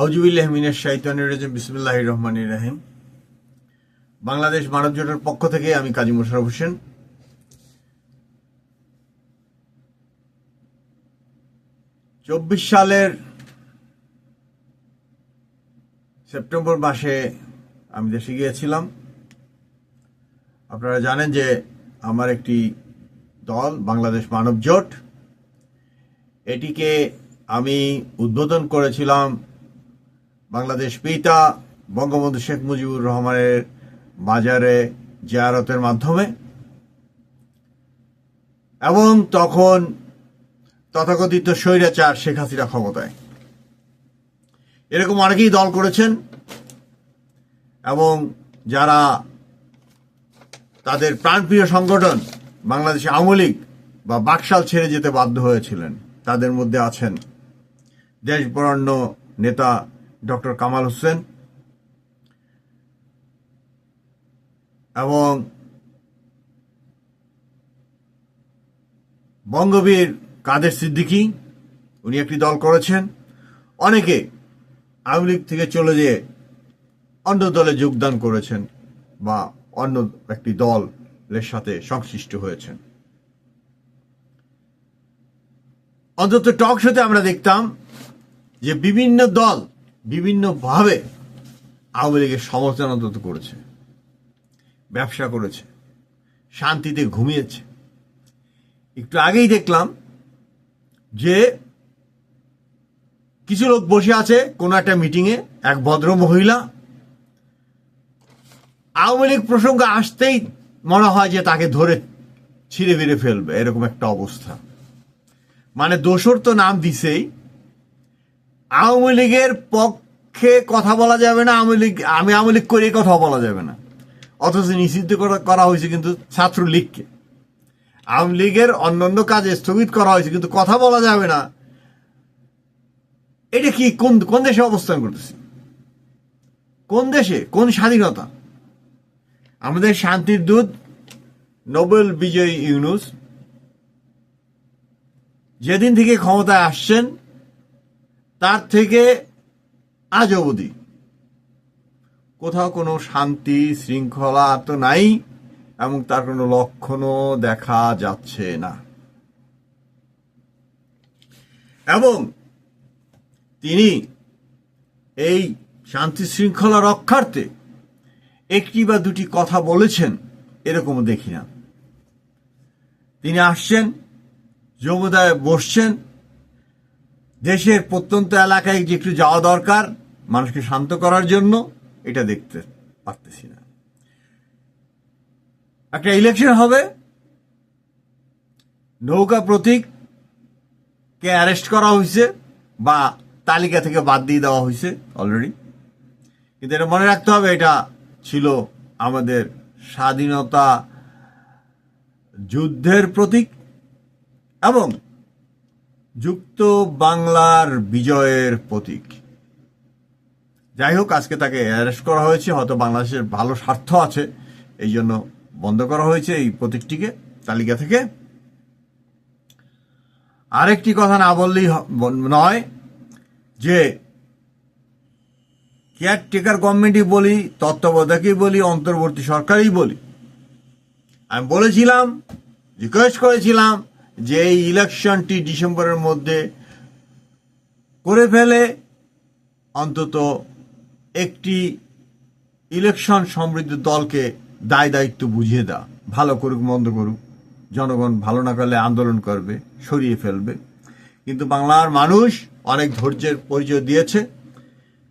আউজুবিল্লাহ মিনের শাহিতানুর রাজিম বিসমুল্লাহ রহমান রাহিম। বাংলাদেশ মানব জোটের পক্ষ থেকে আমি কাজী মোশারফ হোসেন। চব্বিশ সালের সেপ্টেম্বর মাসে আমি দেশে গিয়েছিলাম। আপনারা জানেন যে আমার একটি দল, বাংলাদেশ মানব জোট, এটিকে আমি উদ্বোধন করেছিলাম বাংলাদেশ পিতা বঙ্গবন্ধু শেখ মুজিবুর রহমানের বাজারে জিয়ারতের মাধ্যমে। এবং তখন তথাকথিত স্বৈরাচার শেখ হাসিনা ক্ষমতায়। এরকম অনেকেই দল করেছেন এবং যারা তাদের প্রাণপ্রিয় সংগঠন বাংলাদেশ আওয়ামী লীগ বা বাকশাল ছেড়ে যেতে বাধ্য হয়েছিলেন, তাদের মধ্যে আছেন দেশবরণ্য নেতা ডক্টর কামাল হোসেন এবং বঙ্গবীর কাদের সিদ্দিকী, উনি একটি দল করেছেন। অনেকে আওয়ামী লীগ থেকে চলে যেয়ে অন্য দলে যোগদান করেছেন বা অন্য একটি দলের সাথে সংশ্লিষ্ট হয়েছেন। অন্তত টক শোতে আমরা দেখতাম যে বিভিন্ন দল বিভিন্নভাবে আওয়ামী লীগের অন্তত করেছে। ব্যবসা করেছে। শান্তিতে ঘুমিয়েছে। একটু আগেই দেখলাম যে কিছু লোক বসে আছে কোনো একটা মিটিংয়ে এক ভদ্র মহিলা। আওয়ামী লীগ প্রসঙ্গ আসতেই মনে হয় যে তাকে ধরে ছিঁড়ে বেড়ে ফেলবে, এরকম একটা অবস্থা। মানে দোসর তো নাম দিছেই। আওয়ামী লীগের পক্ষে কথা বলা যাবে না, আওয়ামী লীগ আমি আওয়ামী লীগ করে কথা বলা যাবে না। অথচ নিষিদ্ধ করা হয়েছে কিন্তু ছাত্রলীগকে। আওয়ামী লীগের অন্যান্য কাজে স্থগিত করা হয়েছে, কিন্তু কথা বলা যাবে না। এটা কি কোন কোন দেশে অবস্থান করতেছে? কোন দেশে? কোন স্বাধীনতা? আমাদের শান্তির দূত নোবেল বিজয়ী ইউনুস যেদিন থেকে ক্ষমতায় আসছেন তার থেকে আজ অবধি কোথাও কোনো শান্তি, শৃঙ্খলা তো নাই, এবং তার কোনো লক্ষণও দেখা যাচ্ছে না। এবং তিনি এই শান্তি শৃঙ্খলা রক্ষার্থে একটি বা দুটি কথা বলেছেন, এরকমও দেখি না। তিনি আসছেন যমুদায় বসছেন দেশের প্রত্যন্ত এলাকায় যে একটু যাওয়া দরকার, মানুষকে শান্ত করার জন্য এটা দেখতে পারতেছি না। একটা ইলেকশন হবে। নৌকা প্রতীক কে অ্যারেস্ট করা হয়েছে বা তালিকা থেকে বাদ দিয়ে দেওয়া হয়েছে অলরেডি কিন্তু এটা মনে রাখতে হবে, এটা ছিল আমাদের স্বাধীনতা যুদ্ধের প্রতীক এবং যুক্ত বাংলার বিজয়ের প্রতীক। যাই হোক, আজকে তাকে অ্যারেস্ট করা হয়েছে। হয়তো বাংলাদেশের ভালো স্বার্থ আছে। এই জন্য বন্ধ করা হয়েছে এই প্রতীকটিকে তালিকা থেকে। আরেকটি কথা না বললেই নয় যে কেয়ারটেকার গভর্নমেন্টই বলি, তত্ত্বাবধায়কই বলি, অন্তর্বর্তী সরকারই বলি। আমি বলেছিলাম রিকোয়েস্ট করেছিলাম যে এই ইলেকশনটি ডিসেম্বরের মধ্যে করে ফেলে, অন্তত একটি ইলেকশন সমৃদ্ধ দলকে দায় দায়িত্ব বুঝিয়ে দেওয়া ভালো করুক, মন্দ করুক, জনগণ ভালো না করলে আন্দোলন করবে, সরিয়ে ফেলবে। কিন্তু বাংলার মানুষ অনেক ধৈর্যের পরিচয় দিয়েছে।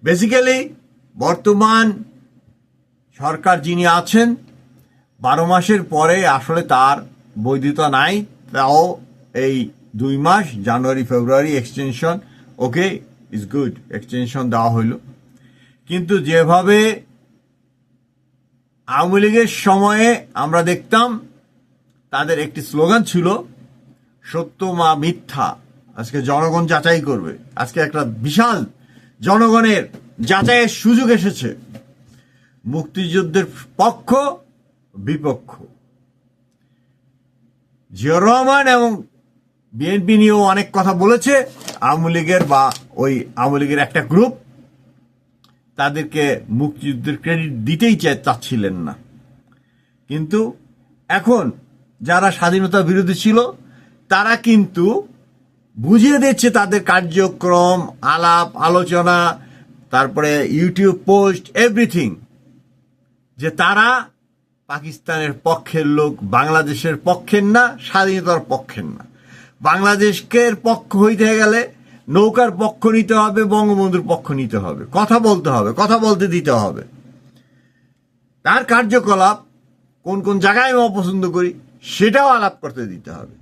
বেসিক্যালি বর্তমান সরকার যিনি আছেন, বারো মাসের পরে আসলে তার বৈধতা নাই। তাও এই দুই মাস জানুয়ারি ফেব্রুয়ারি extension okay is good extension দেওয়া হইল। কিন্তু যেভাবে আওয়ামী লীগের সময়ে আমরা দেখতাম, তাদের একটি স্লোগান ছিল, সত্য মা মিথ্যা, আজকে জনগণ যাচাই করবে। আজকে একটা বিশাল জনগণের যাচাইয়ের সুযোগ এসেছে। মুক্তিযুদ্ধের পক্ষ, বিপক্ষ। জিয়র রহমান এবং বিএনপি নিয়েও অনেক কথা বলেছে। আওয়ামী লীগের বা ওই আওয়ামী লীগের একটা গ্রুপ তাদেরকে মুক্তিযুদ্ধের ক্রেডিট দিতেই চাচ্ছিলেন না। কিন্তু এখন যারা স্বাধীনতা বিরোধী ছিল, তারা কিন্তু বুঝিয়ে দিচ্ছে তাদের কার্যক্রম, আলাপ, আলোচনা, তারপরে ইউটিউব পোস্ট এভরিথিং যে তারা পাকিস্তানের পক্ষের লোক বাংলাদেশের পক্ষের না, স্বাধীনতার পক্ষের না। বাংলাদেশকে পক্ষ হইতে গেলে নৌকার পক্ষ নিতে হবে, বঙ্গবন্ধুর পক্ষ নিতে হবে। কথা বলতে হবে, কথা বলতে দিতে হবে। তার কার্যকলাপ কোন কোন জায়গায় আমি অপছন্দ করি, সেটাও আলাপ করতে দিতে হবে।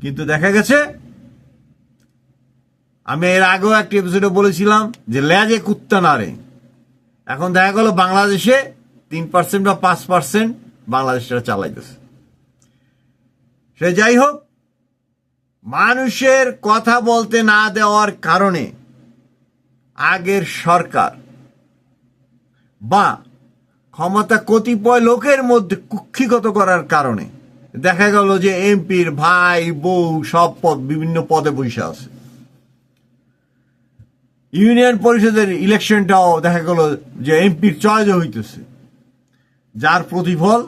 কিন্তু দেখা গেছে, আমি এর আগেও একটি এপিসোডে বলেছিলাম যে লেজে কুত্তা নাড়ে। এখন দেখা গেল বাংলাদেশে তিন পার্সেন্ট বা পাঁচ পার্সেন্ট বাংলাদেশটা চালাইতেছে। সে যাই হোক, মানুষের কথা বলতে না দেওয়ার কারণে আগের সরকার বা ক্ষমতা কতিপয় লোকের মধ্যে কুক্ষিগত করার কারণে দেখা গেল যে এমপির ভাই, বউ সব পদ, বিভিন্ন পদে বসে আছে। ইউনিয়ন পরিষদের ইলেকশনটাও দেখা গেল যে এমপির চয়েস হইতেছে। যার প্রতিফল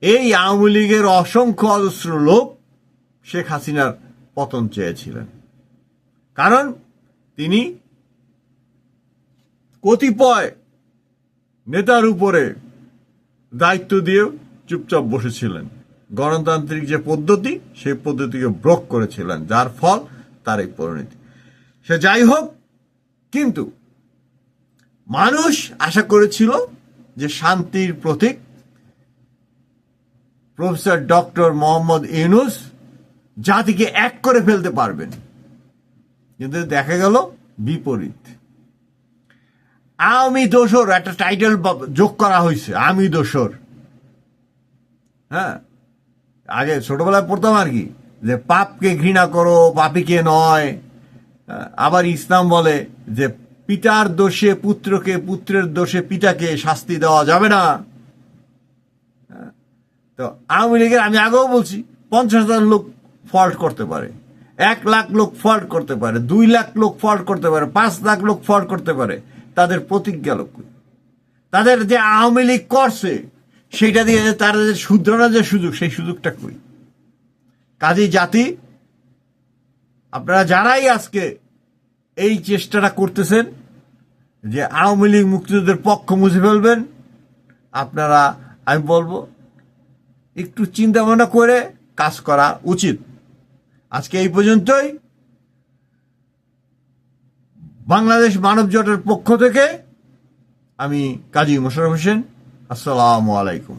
এই আওয়ামী লীগের অসংখ্য অজস্র লোক শেখ হাসিনার পতন চেয়েছিলেন। কারণ তিনি কতিপয় নেতার উপরে দায়িত্ব দিয়ে চুপচাপ বসেছিলেন। গণতান্ত্রিক যে পদ্ধতি, সেই পদ্ধতিকে ব্রক করেছিলেন, যার ফল তার এই পরিণতি। সে যাই হোক, কিন্তু মানুষ আশা করেছিল যে শান্তির প্রতীক প্রফেসর ডক্টর মোহাম্মদ ইউনুস জাতিকে এক করে ফেলতে পারবেন। কিন্তু দেখা গেল বিপরীত। আমি দোসর একটা টাইটেল যোগ করা হয়েছে আমি দোসর হ্যাঁ? আগে ছোটবেলায় পড়তাম আর কি যে পাপকে ঘৃণা করো পাপিকে নয়। হ্যাঁ, আবার ইসলাম বলে যে পিতার দোষে পুত্রকে, পুত্রের দোষে পিতাকে শাস্তি দেওয়া যাবে না। তো আওয়ামী লীগের, আমি আগেও বলছি, পঞ্চাশ হাজার লোক ফল্ট করতে পারে। এক লাখ লোক ফল্ট করতে পারে, দুই লাখ লোক ফল্ট করতে পারে, পাঁচ লাখ লোক ফল্ট করতে পারে। তাদের প্রতিজ্ঞা লোক তাদের যে আওয়ামী লীগ করছে, সেটা দিয়ে তারা যে শুধরানোর যে সুযোগ, সেই সুযোগটা কই? কাজী জাতি, আপনারা যারাই আজকে এই চেষ্টাটা করতেছেন যে আওয়ামী লীগ মুক্তিযুদ্ধের পক্ষ মুছে ফেলবেন। আপনারা, আমি বলব, একটু চিন্তা ভাবনা করে কাজ করা উচিত। আজকে এই পর্যন্তই। বাংলাদেশ মানব জোটের পক্ষ থেকে আমি কাজী মোশারফ হোসেন, আসসালামু আলাইকুম।